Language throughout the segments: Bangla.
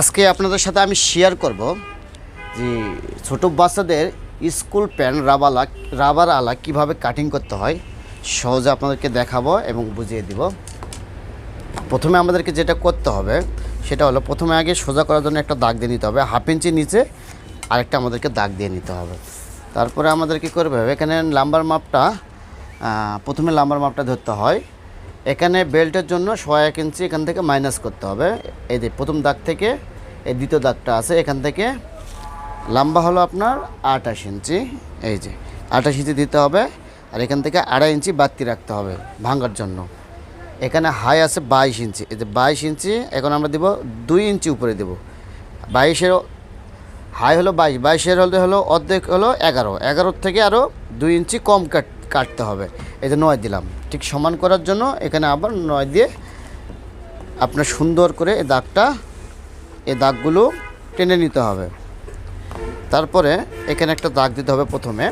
আজকে আপনাদের সাথে আমি শেয়ার করব যে ছোট বাচ্চাদের স্কুল প্যান্ট রাবালা, রাবার আলা কীভাবে কাটিং করতে হয়, সহজে আপনাদেরকে দেখাবো এবং বুঝিয়ে দিব। প্রথমে আমাদেরকে যেটা করতে হবে, সেটা হলো প্রথমে আগে সোজা করার জন্য একটা দাগ দিয়ে নিতে হবে। হাফ ইঞ্চি নিচে আরেকটা আমাদেরকে দাগ দিয়ে নিতে হবে। তারপরে আমাদের কী করবে এখানে লাম্বার মাপটা প্রথমে লাম্বার মাপটা ধরতে হয়। এখানে বেল্টের জন্য ছয় এক ইঞ্চি এখান থেকে মাইনাস করতে হবে। এই যে প্রথম দাগ থেকে, এই দ্বিতীয় দাগটা আছে, এখান থেকে লম্বা হলো আপনার আঠাশ ইঞ্চি, এই যে আঠাশ ইঞ্চি দিতে হবে, আর এখান থেকে আড়াই ইঞ্চি বাড়তি রাখতে হবে ভাঙার জন্য। এখানে হাই আছে বাইশ ইঞ্চি, এই যে বাইশ ইঞ্চি, এখন আমরা দিব দুই ইঞ্চি উপরে দেব। বাইশের হাই হলো বাইশ, বাইশের হলে হলো অর্ধেক হলো এগারো, এগারোর থেকে আরও দুই ইঞ্চি কম কাট, কাটতে হবে। এই যে নয় দিলাম। ঠিক সমান করার জন্য এখানে আবার নয় দিয়ে আপনার সুন্দর করে এই দাগটা এই দাগগুলো টেনে নিতে হবে। তারপরে এখানে একটা দাগ দিতে হবে প্রথমে।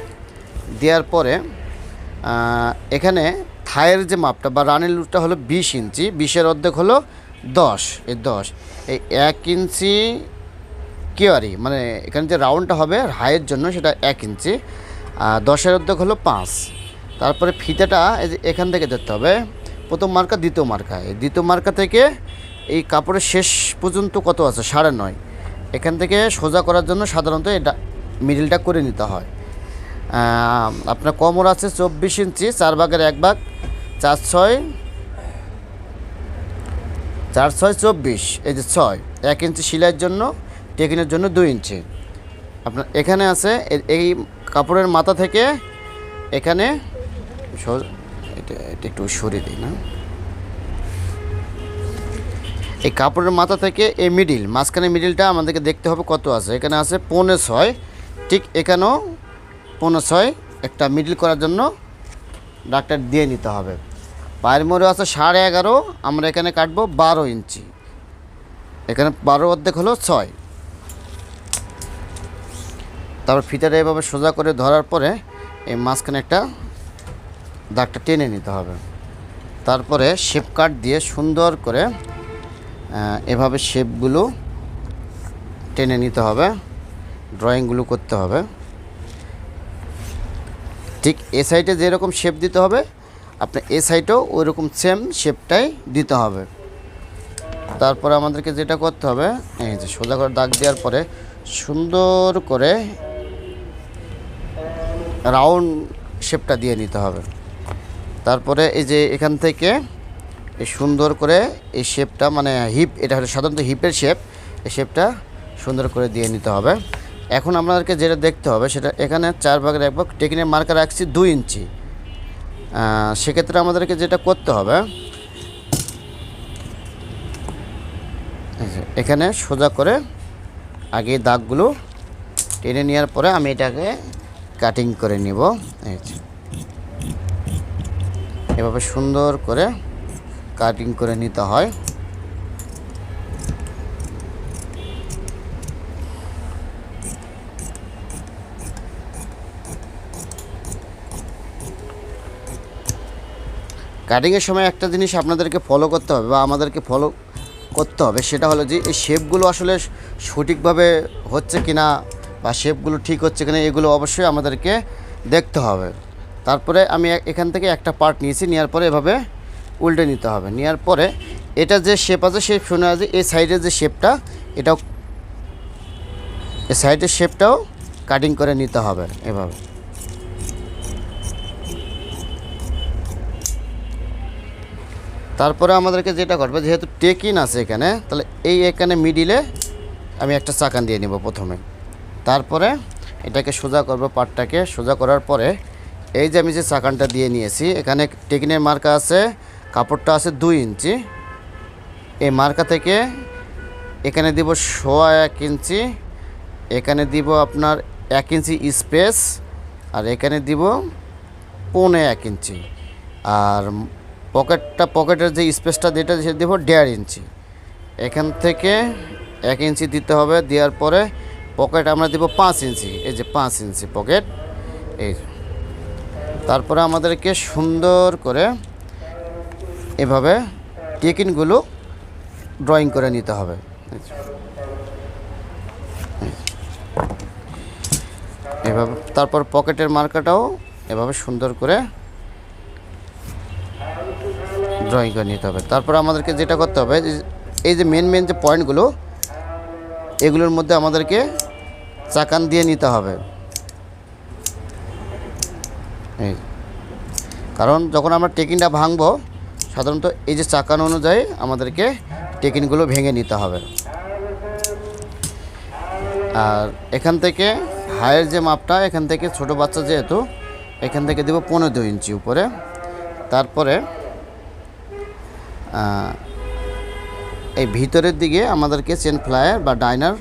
দেওয়ার পরে এখানে থায়ের যে মাপটা বা রানের লুটটা হলো বিশ ইঞ্চি, বিশের অর্ধেক হলো দশ, এই দশ। এই এক ইঞ্চি কেয়ারি মানে এখানে যে রাউন্ডটা হবে হাইয়ের জন্য সেটা এক ইঞ্চি, আর দশের অর্ধেক হলো পাঁচ। তারপরে ফিতেটা এখান থেকে ধরতে হবে। প্রথম মার্কা, দ্বিতীয় মার্কা। এই দ্বিতীয় মার্কা থেকে এই কাপড়ের শেষ পর্যন্ত কত আছে? সাড়ে নয়। এখান থেকে সোজা করার জন্য সাধারণত এটা মিডিলটা করে নিতে হয়। আপনার কমর আছে চব্বিশ ইঞ্চি, চার ভাগের এক ভাগ, চার ছয় চার ছয় চব্বিশ, এই যে ছয়। এক ইঞ্চি সেলাইয়ের জন্য, টেকিনের জন্য দুই ইঞ্চি। আপনার এখানে আছে এই কাপড়ের মাথা থেকে এখানে সর- এটা এটা একটু সরিয়ে দিই, না? এই কাপড়ের মাথা থেকে এই মিডিল মাঝখানে মিডিলটা আমাদেরকে দেখতে হবে কত আছে। এখানে আছে পৌনে ছয়, ঠিক এখানেও পৌনে ছয়, একটা মিডিল করার জন্য ডাক্তার দিয়ে নিতে হবে। পায়ের মোড়ে আছে সাড়ে এগারো, আমরা এখানে কাটবো বারো ইঞ্চি। এখানে বারো অর্ধেক হলো ছয়। তারপর ফিতাটা এভাবে সোজা করে ধরার পরে এই মাঝখানে একটা দাগটা টেনে নিতে হবে। তারপরে শেপ কাট দিয়ে সুন্দর করে এভাবে শেপগুলো টেনে নিতে হবে ড্রয়িংগুলো করতে হবে। ঠিক এ সাইডে যেরকম শেপ দিতে হবে আপনার এ সাইডেও ওই রকম সেম শেপটাই দিতে হবে। তারপরে আমাদেরকে যেটা করতে হবে, এই যে সোজা করে দাগ দেওয়ার পরে সুন্দর করে রাউন্ড শেপটা দিয়ে নিতে হবে। তারপরে এই যে এখান থেকে এই সুন্দর করে এই শেপটা মানে হিপ এটা হলো সাধারণত হিপের শেপ এই শেপটা সুন্দর করে দিয়ে নিতে হবে। এখন আপনাদেরকে যেটা দেখতে হবে, সেটা এখানে চার ভাগের এক ভাগ টেকিনের মার্কার রাখছি দুই ইঞ্চি। সেক্ষেত্রে আমাদেরকে যেটা করতে হবে এখানে সোজা করে আগে দাগগুলো টেনে নেওয়ার পরে আমি এটাকে কাটিং করে নিব। এই। এভাবে সুন্দর করে কাটিং করে নিতে হয়। কাটিংয়ের সময় একটা জিনিস আপনাদেরকে ফলো করতে হবে বা আমাদেরকে ফলো করতে হবে, সেটা হলো যে এই শেপগুলো আসলে সঠিকভাবে হচ্ছে কিনা বা শেপগুলো ঠিক হচ্ছে কিনা, এগুলো অবশ্যই আমাদেরকে দেখতে হবে। তারপরে আমি এখান থেকে একটা পার্ট নিয়েছি নেওয়ার পরে এভাবে উল্টে নিতে হবে। নেওয়ার পরে এটা যে শেপ আছে, সেই শুনে আছে, এই সাইডের যে শেপটা এটাও এই সাইডের শেপটাও কাটিং করে নিতে হবে এভাবে। তারপরে আমাদেরকে যেটা করবে, যেহেতু টেকিন আছে এখানে, তাহলে এই এখানে মিডিলে আমি একটা চাকান দিয়ে নিব প্রথমে। তারপরে এটাকে সোজা করব পাটটাকে সোজা করার পরে এই যে আমি যে চাকানটা দিয়ে নিয়েছি, এখানে টেকিনের মার্কা আছে, কাপড়টা আছে দুই ইঞ্চি। এই মার্কা থেকে এখানে দিব সোয়া এক ইঞ্চি, এখানে দিব আপনার এক ইঞ্চি স্পেস, আর এখানে দিব পৌনে এক ইঞ্চি। আর পকেটটা, পকেটের যে স্পেসটা যেটা সেটা দেবো দেড় ইঞ্চি। এখান থেকে এক ইঞ্চি দিতে হবে, দেওয়ার পরে পকেট আমরা দিব পাঁচ ইঞ্চি। এই যে পাঁচ ইঞ্চি পকেট, এই। তারপরে আমাদেরকে সুন্দর করে এভাবে টেকিনগুলো ড্রয়িং করে নিতে হবে। এভাবে, তারপর পকেটের মার্কাটাও এভাবে সুন্দর করে ড্রয়িং করে নিতে হবে। তারপর আমাদেরকে যেটা করতে হবে এই যে মেন মেন যে পয়েন্টগুলো এগুলোর মধ্যে আমাদেরকে চাকান দিয়ে নিতে হবে। এই। কারণ যখন আমরা টেকিনটা ভাঙব, সাধারণত এই যে চাকান অনুযায়ী আমাদেরকে টেকিনগুলো ভেঙে নিতে হবে। আর এখান থেকে হায়ের যে মাপটা, এখান থেকে ছোট বাচ্চা যেহেতু, এখান থেকে দেবো পনেরো ইঞ্চি উপরে। তারপরে এই ভিতরের দিকে আমাদেরকে চেন ফ্লায়ার বা ডাইনার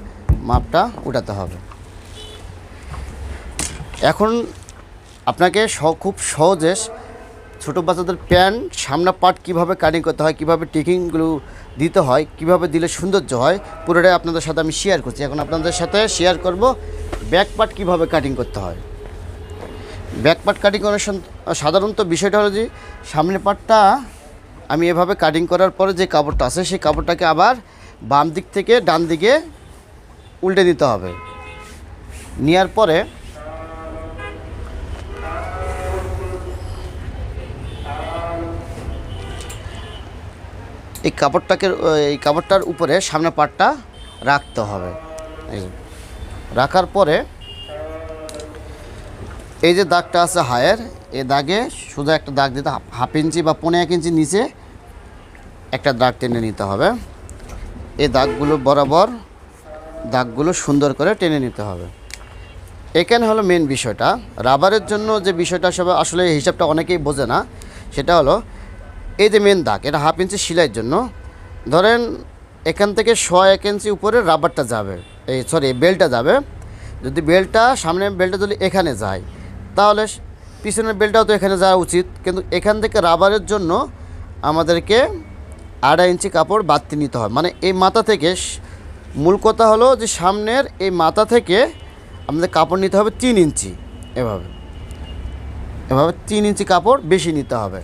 মাপটা উঠাতে হবে। এখন আপনাকে খুব সহজে ছোটো বাচ্চাদের প্যান্ট সামনা পার্ট কীভাবে কাটিং করতে হয়, কীভাবে টিকিংগুলো দিতে হয়, কীভাবে দিলে সৌন্দর্য হয়, পুরোটাই আপনাদের সাথে আমি শেয়ার করছি। এখন আপনাদের সাথে শেয়ার করব ব্যাক পার্ট কীভাবে কাটিং করতে হয়। ব্যাক পার্ট কাটিং করার সাধারণত বিষয়টা হলো যে, সামনের পার্টটা আমি এভাবে কাটিং করার পরে যে কাপড়টা আছে, সেই কাপড়টাকে আবার বাম দিক থেকে ডান দিকে উল্টে দিতে হবে। নেওয়ার পরে এই কাপড়টাকে, এই কাপড়টার উপরে সামনে পাটটা রাখতে হবে। রাখার পরে এই যে দাগটা আছে হায়ের এই দাগে শুধু একটা দাগ দিতে হাফ- ইঞ্চি বা পনেরো এক ইঞ্চি নিচে একটা দাগ টেনে নিতে হবে। এই দাগগুলো বরাবর দাগগুলো সুন্দর করে টেনে নিতে হবে। এখানে হলো মেন বিষয়টা। রাবারের জন্য যে বিষয়টা সবাই আসলে হিসাবটা অনেকেই বোঝে না, সেটা হলো এই যে মেন দাগ, এটা হাফ ইঞ্চি সেলাইয়ের জন্য। ধরেন, এখান থেকে শ এক ইঞ্চি উপরে রাবারটা যাবে, এই সরি বেলটা যাবে। যদি বেলটা সামনে বেলটা যদি এখানে যায়, তাহলে পিছনের বেলটাও তো এখানে যাওয়া উচিত। কিন্তু এখান থেকে রাবারের জন্য আমাদেরকে আড়াই ইঞ্চি কাপড় বাড়তি নিতে হয়। মানে এই মাথা থেকে মূল কথা হলো যে সামনের এই মাথা থেকে আমাদের কাপড় নিতে হবে তিন ইঞ্চি এভাবে। এভাবে তিন ইঞ্চি কাপড় বেশি নিতে হবে।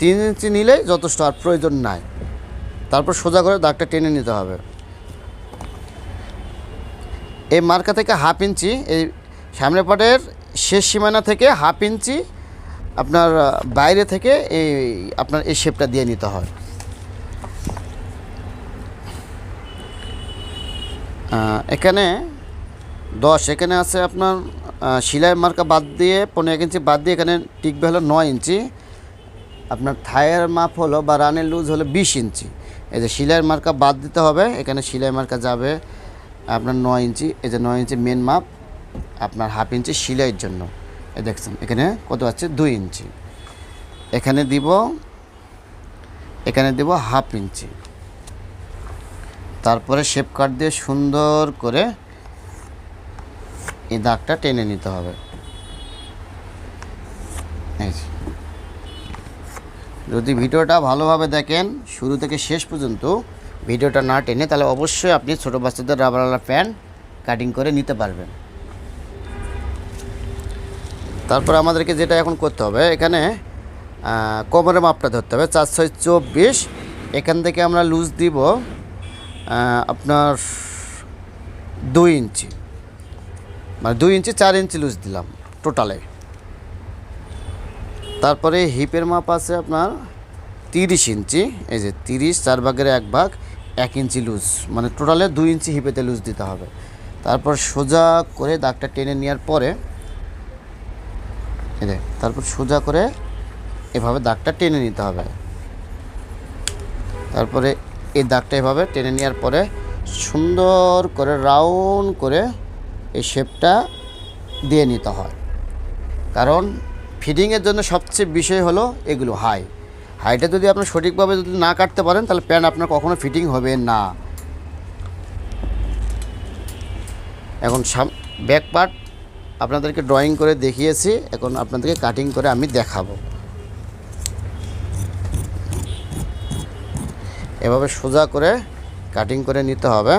তিন ইঞ্চি নিলে যথেষ্ট আর প্রয়োজন নাই। তারপর সোজা করে দাগটা টেনে নিতে হবে। এই মার্কা থেকে হাফ ইঞ্চি, এই সামনে পাটের শেষ সীমানা থেকে হাফ ইঞ্চি আপনার বাইরে থেকে এই আপনার এই শেপটা দিয়ে নিতে হয়। এখানে দশ, এখানে আছে আপনার সিলাই মার্কা বাদ দিয়ে, পনেরো এক ইঞ্চি বাদ দিয়ে এখানে টিকবে হলো নয় ইঞ্চি। আপনার থায়ের মাপ হলো বা রানের লুজ হলো বিশ ইঞ্চি। এই যে সেলাইয়ের মার্কা বাদ দিতে হবে, এখানে সেলাই মার্কা যাবে আপনার নয় ইঞ্চি। এই যে নয় ইঞ্চি মেন মাপ, আপনার হাফ ইঞ্চি সেলাইয়ের জন্য। এই দেখছেন, এখানে কত আছে? দুই ইঞ্চি। এখানে দিব এখানে দিব হাফ ইঞ্চি। তারপরে শেপ কাট দিয়ে সুন্দর করে এই দাগটা টেনে নিতে হবে। এই। যদি ভিডিওটা ভালোভাবে দেখেন, শুরু থেকে শেষ পর্যন্ত ভিডিওটা না টেনে, তাহলে অবশ্যই আপনি ছোটো বাচ্চাদের রাবারওয়ালা প্যান্ট কাটিং করে নিতে পারবেন। তারপর আমাদেরকে যেটা এখন করতে হবে, এখানে কোমরের মাপটা ধরতে হবে, চার ছয় চব্বিশ। এখান থেকে আমরা লুজ দিব আপনার দুই ইঞ্চি। মানে দুই ইঞ্চি, চার ইঞ্চি লুজ দিলাম টোটালে তারপরে হিপের মাপ আছে আপনার তিরিশ ইঞ্চি, এই যে তিরিশ, চার ভাগের এক ভাগ এক ইঞ্চি লুজ মানে টোটালে দুই ইঞ্চি হিপেতে লুজ দিতে হবে। তারপর সোজা করে দাগটা টেনে নেওয়ার পরে তারপর সোজা করে এভাবে দাগটা টেনে নিতে হবে। তারপরে এই দাগটা এভাবে টেনে নেওয়ার পরে সুন্দর করে রাউন্ড করে এই শেপটা দিয়ে নিতে হয়। কারণ ফিটিংয়ের জন্য সবচেয়ে বিষয় হলো এগুলো, হাই। হাইটা যদি আপনি সঠিকভাবে যদি না কাটতে পারেন, তাহলে প্যান্ট আপনার কখনো ফিটিং হবে না। এখন সাম, ব্যাক পার্ট আপনাদেরকে ড্রয়িং করে দেখিয়েছি, এখন আপনাদেরকে কাটিং করে আমি দেখাবো। এভাবে সোজা করে কাটিং করে নিতে হবে।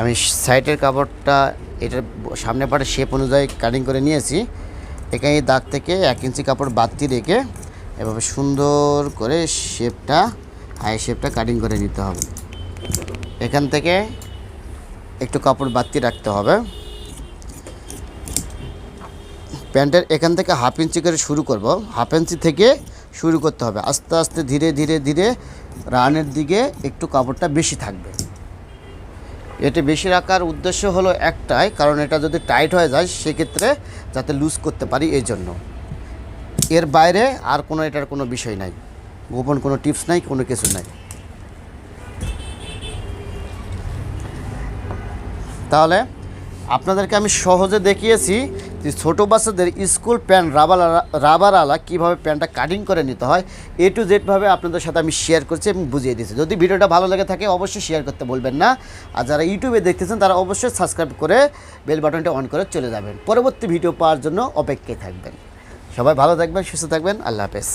আমি সাইডের কাপড়টা এটার সামনে পাটে শেপ অনুযায়ী কাটিং করে নিয়েছি। এখানে দাগ থেকে এক ইঞ্চি কাপড় বাড়তি রেখে এভাবে সুন্দর করে শেপটা হাই শেপটা কাটিং করে নিতে হবে। এখান থেকে একটু কাপড় বাড়তি রাখতে হবে। প্যান্টের এখান থেকে হাফ ইঞ্চি করে শুরু করব। হাফ ইঞ্চি থেকে শুরু করতে হবে। আস্তে আস্তে ধীরে ধীরে ধীরে রানের দিকে একটু কাপড়টা বেশি থাকবে। এটা বেশি রাখার উদ্দেশ্য হলো একটাই, কারণ এটা যদি টাইট হয়ে যায়, সেক্ষেত্রে যাতে লুজ করতে পারি এই জন্য। এর বাইরে আর কোনো এটার কোনো বিষয় নাই। গোপন কোনো টিপস নাই, কোনো কিছু নাই। তাহলে আপনাদেরকে আমি সহজে দেখিয়েছি যে ছোটো বাচ্চাদের স্কুল প্যান্ট রাবার রাবার আলা কীভাবে প্যান্টটা কাটিং করে নিতে হয় এ টু জেডভাবে আপনাদের সাথে আমি শেয়ার করছি এবং বুঝিয়ে দিয়েছি। যদি ভিডিওটা ভালো লেগে থাকে, অবশ্যই শেয়ার করতে বলবেন না। আর যারা ইউটিউবে দেখতেছেন, তারা অবশ্যই সাবস্ক্রাইব করে বেল বাটনটা অন করে চলে যাবেন। পরবর্তী ভিডিও পাওয়ার জন্য অপেক্ষায় থাকবেন। সবাই ভালো থাকবেন, সুস্থ থাকবেন। আল্লাহ হাফেজ।